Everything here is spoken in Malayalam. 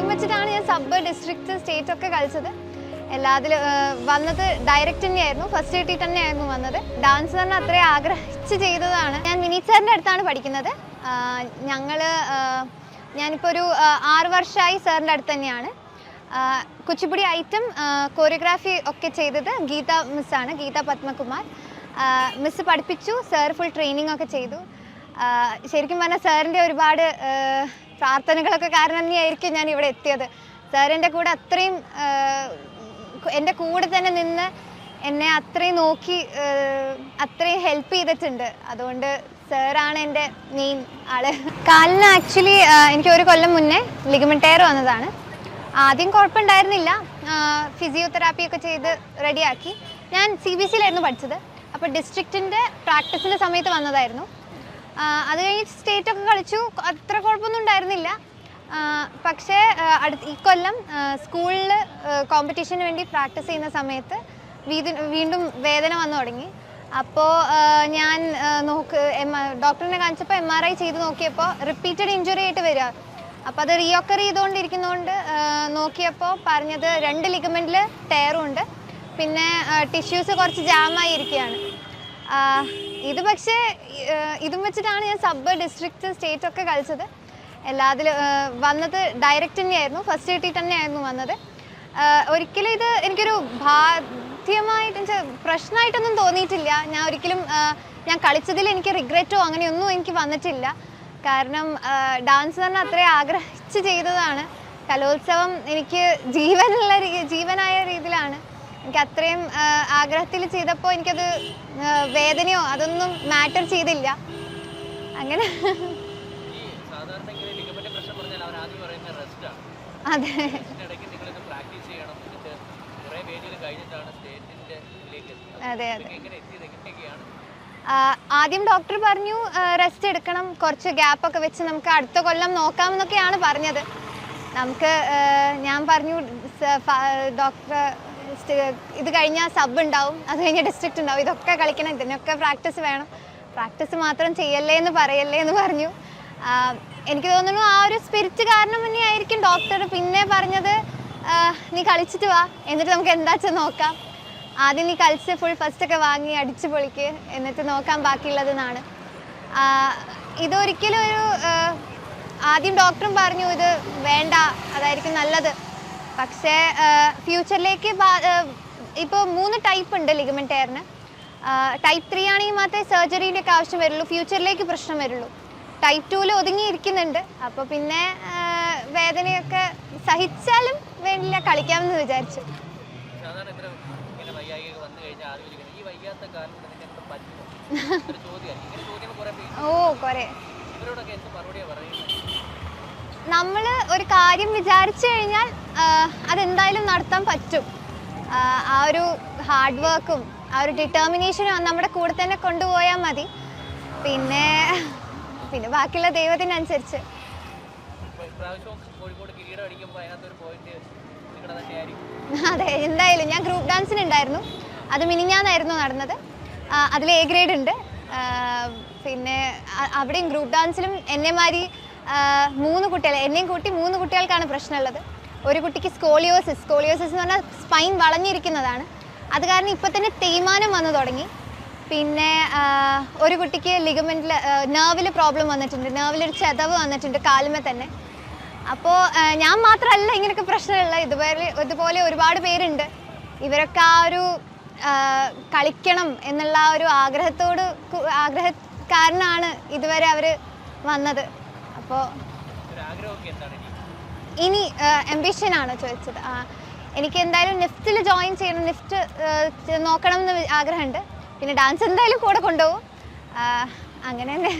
വെച്ചിട്ടാണ് ഞാൻ സബ് ഡിസ്ട്രിക്ട് സ്റ്റേറ്റ് ഒക്കെ കളിച്ചത്. എല്ലാത്തിലും വന്നത് ഡയറക്റ്റ് തന്നെയായിരുന്നു. ഫസ്റ്റ് കിട്ടിയിട്ട് തന്നെയായിരുന്നു വന്നത്. ഡാൻസ് തന്നെ അത്രയും ആഗ്രഹിച്ച് ചെയ്തതാണ്. ഞാൻ വിനീത് സാറിന്റെ അടുത്താണ് പഠിക്കുന്നത്. ഞങ്ങൾ ഞാനിപ്പോൾ ഒരു ആറ് വർഷമായി സാറിന്റെ അടുത്ത് തന്നെയാണ്. കുച്ചിപ്പുടി ഐറ്റം കോറിയോഗ്രാഫി ഒക്കെ ചെയ്തത് ഗീത മിസ്സാണ് ഗീത പത്മകുമാർ. മിസ് പഠിപ്പിച്ചു സാർ ഫുൾ ട്രെയിനിങ് ഒക്കെ ചെയ്തു. ശരിക്കും പറഞ്ഞാൽ സാറിന്റെ ഒരുപാട് പ്രാർത്ഥനകളൊക്കെ കാരണം തന്നെയായിരിക്കും ഞാൻ ഇവിടെ എത്തിയത്. സാറിന്റെ കൂടെ അത്രയും എന്റെ കൂടെ തന്നെ നിന്ന് എന്നെ അത്രയും നോക്കി അത്രയും ഹെൽപ്പ് ചെയ്തിട്ടുണ്ട്. അതുകൊണ്ട് സാറാണ് എന്റെ മെയിൻ ആൾ. കാലിന് ആക്ച്വലി എനിക്ക് ഒരു കൊല്ലം മുന്നേ ലിഗമെന്റ് ടയർ വന്നതാണ്. ആദ്യം കുഴപ്പമുണ്ടായിരുന്നില്ല. ഫിസിയോതെറാപ്പി ഒക്കെ ചെയ്ത് റെഡിയാക്കി ഞാൻ സി ബി സിയിലായിരുന്നു പഠിച്ചത്. അപ്പോൾ ഡിസ്ട്രിക്റ്റിന്റെ പ്രാക്ടീസിന്റെ സമയത്ത് വന്നതായിരുന്നു. അത് കഴിഞ്ഞ് സ്റ്റേറ്റ് ഒക്കെ കളിച്ചു. അത്ര കുഴപ്പമൊന്നും ഉണ്ടായിരുന്നില്ല. പക്ഷേ അടുത്ത് അടുത്ത ഈ കൊല്ലം സ്കൂളിൽ കോമ്പറ്റീഷന് വേണ്ടി പ്രാക്ടീസ് ചെയ്യുന്ന സമയത്ത് വീണ്ടും വേദന വന്നു തുടങ്ങി. അപ്പോൾ ഞാൻ നോക്ക് ഡോക്ടറിനെ കാണിച്ചപ്പോൾ എം ആർ ഐ ചെയ്ത് നോക്കിയപ്പോൾ റിപ്പീറ്റഡ് ഇഞ്ചുറി ആയിട്ട് വരിക. അപ്പോൾ അത് റീയോക്കർ ചെയ്തുകൊണ്ടിരിക്കുന്നതുകൊണ്ട് നോക്കിയപ്പോൾ പറഞ്ഞത് രണ്ട് ലിഗമെന്റിൽ ടയറും ഉണ്ട്. പിന്നെ ടിഷ്യൂസ് കുറച്ച് ജാമായി ഇരിക്കുകയാണ്. ഇത് പക്ഷേ ഇതും വെച്ചിട്ടാണ് ഞാൻ സബ് ഡിസ്ട്രിക്ട് സ്റ്റേറ്റ് ഒക്കെ കളിച്ചത്. എല്ലാത്തിലും വന്നത് ഡയറക്റ്റ് തന്നെയായിരുന്നു. ഫസ്റ്റ് കിട്ടിയിട്ട് തന്നെയായിരുന്നു വന്നത്. ഒരിക്കലും ഇത് എനിക്കൊരു ബാധ്യമായിട്ട് പ്രശ്നമായിട്ടൊന്നും തോന്നിയിട്ടില്ല. ഞാൻ ഒരിക്കലും ഞാൻ കളിച്ചതിൽ എനിക്ക് റിഗ്രറ്റോ അങ്ങനെയൊന്നും എനിക്ക് വന്നിട്ടില്ല. കാരണം ഡാൻസ് തന്നെ അത്രയും ആഗ്രഹിച്ച് ചെയ്തതാണ്. കലോത്സവം എനിക്ക് ജീവനുള്ള ജീവനായ എനിക്ക് അത്രയും ആഗ്രഹത്തിൽ ചെയ്തപ്പോൾ എനിക്കത് വേദനയോ അതൊന്നും മാറ്റർ ചെയ്തില്ല. അങ്ങനെ. അതെ. അതെ അതെ. ആദ്യം ഡോക്ടർ പറഞ്ഞു റെസ്റ്റ് എടുക്കണം കുറച്ച് ഗ്യാപ്പ് ഒക്കെ വെച്ച് നമുക്ക് അടുത്ത കൊല്ലം നോക്കാമെന്നൊക്കെയാണ് പറഞ്ഞത്. നമുക്ക് ഞാൻ പറഞ്ഞു ഡോക്ടർ ഇത് കഴിഞ്ഞാൽ സബ് ഉണ്ടാവും. അത് കഴിഞ്ഞ് ഡിസ്ട്രിക്റ്റ് ഉണ്ടാവും. ഇതൊക്കെ കളിക്കണം. ഇതിനൊക്കെ പ്രാക്ടീസ് വേണം. പ്രാക്ടീസ് മാത്രം ചെയ്യല്ലേ എന്ന് പറയല്ലേ എന്ന് പറഞ്ഞു. എനിക്ക് തോന്നുന്നു ആ ഒരു സ്പിരിറ്റ് കാരണം തന്നെയായിരിക്കും ഡോക്ടർ പിന്നെ പറഞ്ഞത് നീ കളിച്ചിട്ട് വാ. എന്നിട്ട് നമുക്ക് എന്താ വെച്ചാൽ നോക്കാം. ആദ്യം നീ കളിച്ച് ഫുൾ ഫസ്റ്റ് ഒക്കെ വാങ്ങി അടിച്ച് പൊളിക്ക്. എന്നിട്ട് നോക്കാൻ ബാക്കിയുള്ളതെന്നാണ് ഇതൊരിക്കലും ഒരു ആദ്യം ഡോക്ടറും പറഞ്ഞു ഇത് വേണ്ട. അതായിരിക്കും നല്ലത്. പക്ഷേ ഫ്യൂച്ചറിലേക്ക് ഇപ്പോൾ മൂന്ന് ടൈപ്പ് ഉണ്ട് ലിഗമെന്റ് ടയറിന് ടൈപ്പ് ത്രീ ആണെങ്കിൽ മാത്രമേ സർജറിയുടെ ഒക്കെ ആവശ്യം വരുള്ളൂ. ഫ്യൂച്ചറിലേക്ക് പ്രശ്നം വരുള്ളൂ. ടൈപ്പ് ടൂവിൽ ഒതുങ്ങിയിരിക്കുന്നുണ്ട് അപ്പോൾ പിന്നെ വേദനയൊക്കെ സഹിച്ചാലും വേണ്ടില്ല കളിക്കാമെന്ന് വിചാരിച്ചു. ഓ കുറേ. നമ്മൾ ഒരു കാര്യം വിചാരിച്ചു കഴിഞ്ഞാൽ അതെന്തായാലും നടത്താൻ പറ്റും. ആ, ഒരു ഹാർഡ് വർക്കും ആ ഒരു ഡിറ്റർമിനേഷനും നമ്മുടെ കൂടെ തന്നെ കൊണ്ടുപോയാൽ മതി. പിന്നെ പിന്നെ ബാക്കിയുള്ള ദൈവത്തിനനുസരിച്ച്. അതെ എന്തായാലും ഞാൻ ഗ്രൂപ്പ് ഡാൻസിന് ഉണ്ടായിരുന്നു. അത് മിനിഞ്ഞാന്നായിരുന്നു നടന്നത്. അതിൽ എ ഗ്രേഡ് ഉണ്ട്. പിന്നെ അവിടെയും ഗ്രൂപ്പ് ഡാൻസിലും എന്നെമാതിരി ആ, മൂന്ന് കുട്ടികൾ എന്നെയും കൂട്ടി മൂന്ന് കുട്ടികൾക്കാണ് പ്രശ്നമുള്ളത്. ഒരു കുട്ടിക്ക് സ്കോളിയോസിസ് സ്കോളിയോസിസ് എന്ന് പറഞ്ഞാൽ സ്പൈൻ വളഞ്ഞിരിക്കുന്നതാണ്. അത് കാരണം ഇപ്പോൾ തന്നെ തേയ്മാനം വന്നു തുടങ്ങി. പിന്നെ ഒരു കുട്ടിക്ക് ലിഗമെന്റിൽ നെർവിൽ പ്രോബ്ലം വന്നിട്ടുണ്ട്. നെർവിലൊരു ചതവ് വന്നിട്ടുണ്ട് കാലുമേ തന്നെ. അപ്പോൾ ഞാൻ മാത്രമല്ല ഇങ്ങനെയൊക്കെ പ്രശ്നമുള്ള ഇതുപോലെ ഇതുപോലെ ഒരുപാട് പേരുണ്ട്. ഇവരൊക്കെ ആ ഒരു കളിക്കണം എന്നുള്ള ആ ഒരു ആഗ്രഹത്തോട് ആഗ്രഹ ഇതുവരെ അവർ വന്നത്. അപ്പോൾ ഇനി? എംബിഷൻ ആണ് ചോദിച്ചത്. എനിക്ക് എന്തായാലും നിഫ്റ്റിൽ ജോയിൻ ചെയ്യണം നിഫ്റ്റ് നോക്കണം എന്ന് ആഗ്രഹമുണ്ട്. പിന്നെ ഡാൻസ് എന്തായാലും കൂടെ കൊണ്ടുപോകും. അങ്ങനെ തന്നെ.